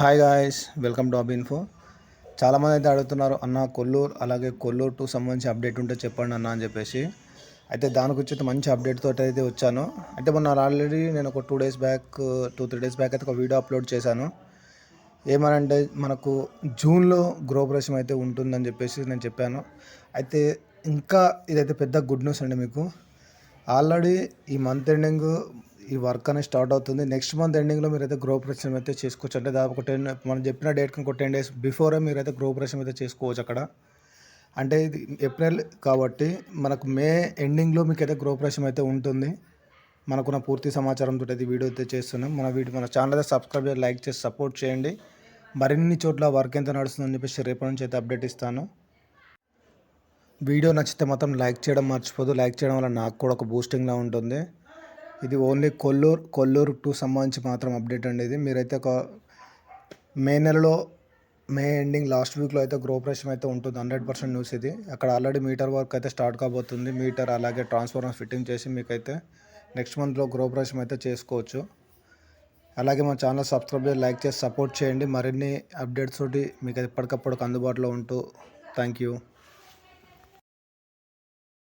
Hi guys welcome to AB info చాలామంది అయితే అడుగుతున్నారు అన్న కొల్లూరు అలాగే కొల్లూరు టు సంబంధించి అప్డేట్ ఉంటే చెప్పండి అన్న అని చెప్పేసి. అయితే దాని గురించి అయితే మంచి అప్డేట్ తోటి అయితే వచ్చాను. అయితే మొన్న ఆల్రెడీ నేను ఒక two days back two three days back అయితే ఒక వీడియో అప్లోడ్ చేశాను. ఏమనంటే మనకు జూన్లో గృహప్రవేశం అయితే ఉంటుందని చెప్పేసి నేను చెప్పాను. అయితే ఇంకా ఇదైతే పెద్ద గుడ్ న్యూస్ అండి మీకు. ఆల్రెడీ ఈ మంత్ ఎండింగ్ ఈ వర్క్ అనేది స్టార్ట్ అవుతుంది. నెక్స్ట్ మంత్ ఎండింగ్లో మీరైతే గృహప్రవేశం అయితే చేసుకోవచ్చు. అంటే దాదాపు ఒక టెన్ మనం చెప్పిన డేట్కి ఒక టెన్ డేస్ బిఫోరే మీరైతే గృహప్రవేశం అయితే చేసుకోవచ్చు అక్కడ. అంటే ఇది ఏప్రిల్ కాబట్టి మనకు మే ఎండింగ్లో మీకు అయితే గృహప్రవేశం అయితే ఉంటుంది. మనకున్న పూర్తి సమాచారంతో అయితే వీడియో అయితే చేస్తున్నాం. మన వీడియో మన ఛానల్ అయితే సబ్స్క్రైబ్ చేసి లైక్ చేసి సపోర్ట్ చేయండి. మరిన్ని చోట్ల వర్క్ ఎంత నడుస్తుందని చెప్పేసి రేపటి నుంచి అయితే అప్డేట్ ఇస్తాను. వీడియో నచ్చితే మాత్రం లైక్ చేయడం మర్చిపోదు. లైక్ చేయడం వల్ల నాకు కూడా ఒక బూస్టింగ్లా ఉంటుంది. ఇది ఓన్లీ కొల్లూరు కొల్లూరు టు సంబంధించి మాత్రం అప్డేట్ అండి ఇది. మీరైతే ఒక మే నెలలో మే ఎండింగ్ లాస్ట్ వీక్లో అయితే గృహప్రవేశం అయితే ఉంటుంది. హండ్రెడ్ పర్సెంట్ న్యూస్ ఇది. అక్కడ ఆల్రెడీ మీటర్ వర్క్ అయితే స్టార్ట్ కాబోతుంది. మీటర్ అలాగే ట్రాన్స్ఫార్మర్ ఫిట్టింగ్ చేసి మీకైతే నెక్స్ట్ మంత్లో గృహప్రవేశం అయితే చేసుకోవచ్చు. అలాగే మా ఛానల్ సబ్స్క్రైబ్ చేసి లైక్ చేసి సపోర్ట్ చేయండి. మరిన్ని అప్డేట్స్ తోటి మీకు ఎప్పటికప్పుడు అందుబాటులో ఉంటూ థ్యాంక్ యూ.